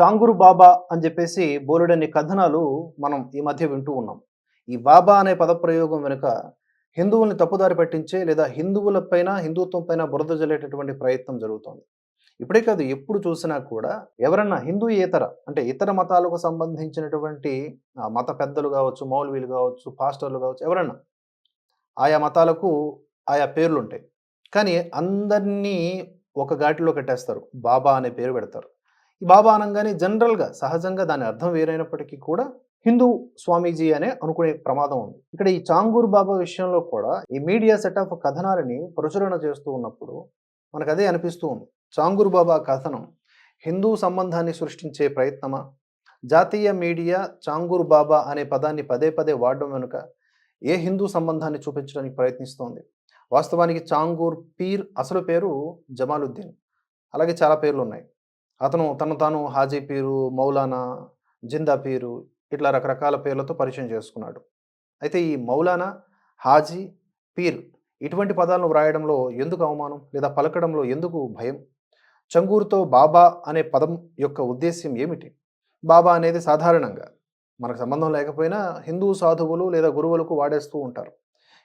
చాంగురు బాబా అని చెప్పేసి బోలుడని కథనాలు మనం ఈ మధ్య వింటూ ఉన్నాం. ఈ బాబా అనే పదప్రయోగం వెనుక హిందువుల్ని తప్పుదారి పట్టించే లేదా హిందువులపైన హిందుత్వం పైన బురద జల్లేటటువంటి ప్రయత్నం జరుగుతోంది. ఇప్పుడే కాదు ఎప్పుడు చూసినా కూడా ఎవరన్నా హిందూయేతర అంటే ఇతర మతాలకు సంబంధించినటువంటి మత పెద్దలు కావచ్చు మౌలవీలు కావచ్చు పాస్టర్లు కావచ్చు ఎవరన్నా ఆయా మతాలకు ఆయా పేర్లు ఉంటాయి కానీ అందరినీ ఒక ఘాటిలో కట్టేస్తారు. బాబా అనే పేరు పెడతారు. ఈ బాబా అనగానే జనరల్గా సహజంగా దాని అర్థం వేరైనప్పటికీ కూడా హిందూ స్వామీజీ అనే అనుకునే ప్రమాదం ఉంది. ఇక్కడ ఈ చాంగూర్ బాబా విషయంలో కూడా ఈ మీడియా సెట్ ఆఫ్ కథనాలని ప్రచురణ చేస్తూ ఉన్నప్పుడు మనకు అదే అనిపిస్తూ ఉంది. చాంగూర్ బాబా కథనం హిందూ సంబంధాన్ని సృష్టించే ప్రయత్నమా? జాతీయ మీడియా చాంగూర్ బాబా అనే పదాన్ని పదే పదే వాడడం వెనుక ఏ హిందూ సంబంధాన్ని చూపించడానికి ప్రయత్నిస్తోంది? వాస్తవానికి చాంగూర్ పీర్ అసలు పేరు జమాలుద్దీన్. అలాగే చాలా పేర్లు ఉన్నాయి. అతను తను తాను హాజీ పీరు మౌలానా జిందా పీరు ఇట్లా రకరకాల పేర్లతో పరిచయం చేసుకున్నాడు. అయితే ఈ మౌలానా హాజీ పీర్ ఇటువంటి పదాలను వ్రాయడంలో ఎందుకు అవమానం లేదా పలకడంలో ఎందుకు భయం? చంగూరుతో బాబా అనే పదం యొక్క ఉద్దేశ్యం ఏమిటి? బాబా అనేది సాధారణంగా మనకు సంబంధం లేకపోయినా హిందూ సాధువులు లేదా గురువులకు వాడేస్తూ ఉంటారు.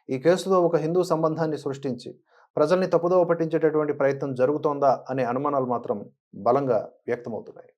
ఈ కేసుతో ఒక హిందూ సంబంధాన్ని సృష్టించి ప్రజల్ని తప్పుదోవ పట్టించేటటువంటి ప్రయత్నం జరుగుతోందా అనే అనుమానాలు మాత్రం బలంగా వ్యక్తమవుతున్నాయి.